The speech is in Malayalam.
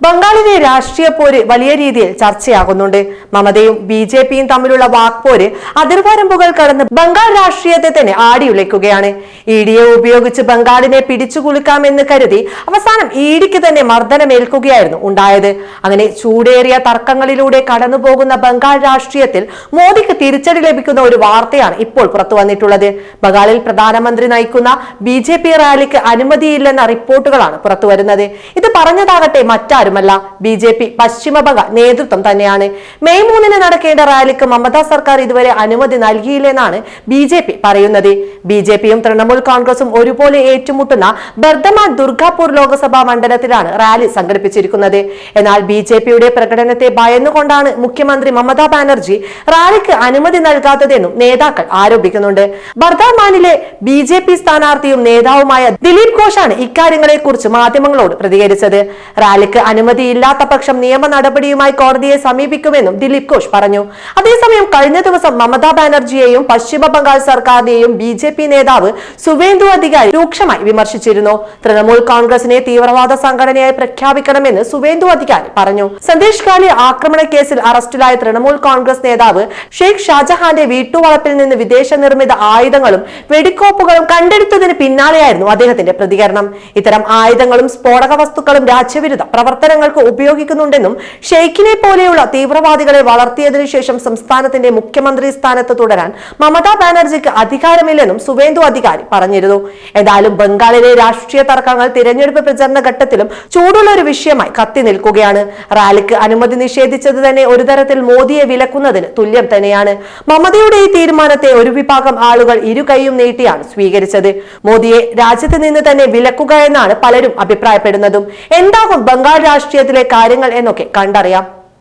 ബംഗാളിലെ രാഷ്ട്രീയ പോര് വലിയ രീതിയിൽ ചർച്ചയാകുന്നുണ്ട്. മമതയും ബി ജെ പിയും തമ്മിലുള്ള വാക്പോര് അതിർവരമ്പുകൾ കടന്ന് ബംഗാൾ രാഷ്ട്രീയത്തെ തന്നെ ആടിയുലയ്ക്കുകയാണ് ഇ ഡിയെ ഉപയോഗിച്ച് ബംഗാളിനെ പിടിച്ചുകുലുക്കാമെന്ന് കരുതി അവസാനം ഇ ഡിക്ക് തന്നെ മർദ്ദനമേൽക്കുകയായിരുന്നു ഉണ്ടായത്. അങ്ങനെ ചൂടേറിയ തർക്കങ്ങളിലൂടെ കടന്നുപോകുന്ന ബംഗാൾ രാഷ്ട്രീയത്തിൽ മോദിക്ക് തിരിച്ചടി ലഭിക്കുന്ന ഒരു വാർത്തയാണ് ഇപ്പോൾ പുറത്തു വന്നിട്ടുള്ളത്. ബംഗാളിൽ പ്രധാനമന്ത്രി നയിക്കുന്ന ബി റാലിക്ക് അനുമതിയില്ലെന്ന റിപ്പോർട്ടുകളാണ് പുറത്തുവരുന്നത് ഇത് പറഞ്ഞതാകട്ടെ മറ്റാരുമല്ല ബി ജെ പി പശ്ചിമ ബംഗാൾ നേതൃത്വം തന്നെയാണ്. മെയ് മൂന്നിന് നടക്കേണ്ട റാലിക്ക് മമതാ സർക്കാർ ഇതുവരെ അനുമതി നൽകിയില്ലെന്നാണ് ബി ജെ പി പറയുന്നത്. ബി ജെ പിയും തൃണമൂൽ കോൺഗ്രസും ഒരുപോലെ ഏറ്റുമുട്ടുന്ന ബർദ്ധമാൻ ദുർഗാപൂർ ലോക്സഭാ മണ്ഡലത്തിലാണ് റാലി സംഘടിപ്പിച്ചിരിക്കുന്നത്. എന്നാൽ ബി ജെ പിയുടെ പ്രകടനത്തെ ഭയന്നുകൊണ്ടാണ് മുഖ്യമന്ത്രി മമതാ ബാനർജി റാലിക്ക് അനുമതി നൽകാത്തതെന്നും നേതാക്കൾ ആരോപിക്കുന്നുണ്ട്. ബർദ്ധമാനിലെ ബി ജെ പി സ്ഥാനാർത്ഥിയും നേതാവുമായ ദിലീപ് ഘോഷാണ് ഇക്കാര്യങ്ങളെ കുറിച്ച് മാധ്യമങ്ങളോട് പ്രതികരിച്ചത്. റാലിക്ക് അനുമതിയില്ലാത്ത പക്ഷം നിയമ നടപടിയുമായി കോടതിയെ സമീപിക്കുമെന്നും ദിലീപ് ഘോഷ് പറഞ്ഞു. അതേസമയം കഴിഞ്ഞ ദിവസം മമതാ ബാനർജിയെയും പശ്ചിമ ബംഗാൾ സർക്കാരിനെയും ബി ജെ പി നേതാവ് സുവേന്ദു അധികാരി രൂക്ഷമായി വിമർശിച്ചിരുന്നു. തൃണമൂൽ കോൺഗ്രസിനെ തീവ്രവാദ സംഘടനയായി പ്രഖ്യാപിക്കണമെന്ന് സുവേന്ദു അധികാരി പറഞ്ഞു. സന്ദേശ് ഖാലി ആക്രമണ കേസിൽ അറസ്റ്റിലായ തൃണമൂൽ കോൺഗ്രസ് നേതാവ് ഷെയ്ഖ് ഷാജഹാന്റെ വീട്ടുവളപ്പിൽ നിന്ന് വിദേശ നിർമ്മിത ആയുധങ്ങളും വെടിക്കോപ്പുകളും കണ്ടെടുത്തതിന് പിന്നാലെയായിരുന്നു അദ്ദേഹത്തിന്റെ പ്രതികരണം. ഇത്തരം ആയുധങ്ങളും സ്ഫോടക വസ്തുക്കളും രാജ്യവിരുദ്ധ പ്രവർത്തനങ്ങൾക്ക് ഉപയോഗിക്കുന്നുണ്ടെന്നും ഷെയ്ഖിനെ പോലെയുള്ള തീവ്രവാദികളെ വളർത്തിയതിനു ശേഷം സംസ്ഥാനത്തിന്റെ മുഖ്യമന്ത്രി സ്ഥാനത്ത് തുടരാൻ മമതാ ബാനർജിക്ക് അധികാരമില്ലെന്നും സുവേന്ദു അധികാരി പറഞ്ഞിരുന്നു. എന്തായാലും ബംഗാളിലെ രാഷ്ട്രീയ തർക്കങ്ങൾ തിരഞ്ഞെടുപ്പ് പ്രചരണ ഘട്ടത്തിലും ചൂടുള്ള ഒരു വിഷയമായി കത്തി നിൽക്കുകയാണ്. റാലിക്ക് അനുമതി നിഷേധിച്ചത് തന്നെ ഒരു തരത്തിൽ മോദിയെ വിലക്കുന്നതിന് തുല്യം തന്നെയാണ്. മമതയുടെ ഈ തീരുമാനത്തെ ഒരു വിഭാഗം ആളുകൾ ഇരു കൈയും നീട്ടിയാണ് സ്വീകരിച്ചത്. മോദിയെ രാജ്യത്ത് നിന്ന് തന്നെ വിലക്കുക എന്നാണ് പലരും അഭിപ്രായപ്പെടുന്നതും. എന്താകും ബംഗാൾ രാഷ്ട്രീയത്തിലെ കാര്യങ്ങൾ എന്നൊക്കെ കണ്ടറിയാം.